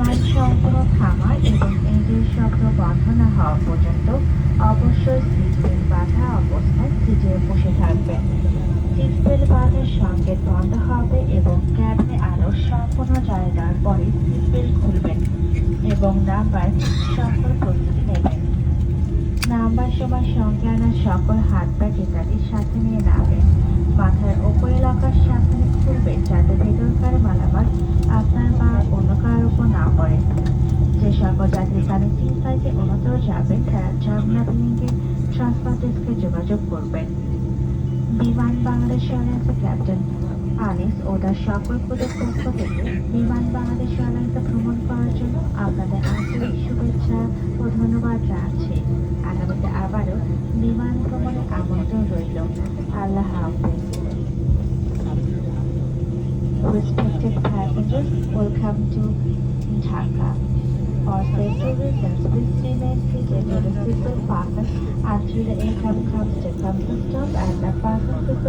বিমান সম্পূর্ণ থামা এবং ইঞ্জিন শব্দ বন্ধ না হওয়া পর্যন্ত অবশ্যই সিট বেল্ট বাঁধা অবস্থায় সিটে বসে থাকবেন সিট বেল্ট বাঁধার সংকেত বন্ধ হবে এবং ক্যাবিনে আলো সম্পূর্ণ জায়গার পরে সিট বেল্ট খুলবেন এবং নাম্বার সকল প্রস্তুতি নেবেন। নাম্বার সময় সঙ্গে আনা সকল হাত ব্যাগ ইত্যাদি যাত্রী কানেক্টিং ফ্লাইটে অন্যত্র যাবেন তারা জামনা ট্রান্সফার ডেস্কে যোগাযোগ করবেন। বিমান বাংলাদেশ এয়ারলাইন্সের ক্যাপ্টেন আনিস ও তার সকল ক্রুদের পক্ষ থেকে বিমান বাংলাদেশ এয়ারলাইন্সে ভ্রমণ করার জন্য আপনাদের আন্তরিক শুভেচ্ছা ও ধন্যবাদ জানাচ্ছি। আগামীতে আবারও বিমান ভ্রমণে আমন্ত্রণ রইল। আল্লাহ হাফেজ। Respected passengers, welcome to Dhaka. for services and Swiss Street and the Swiss Park and to the income comes the campus stop and the parking system.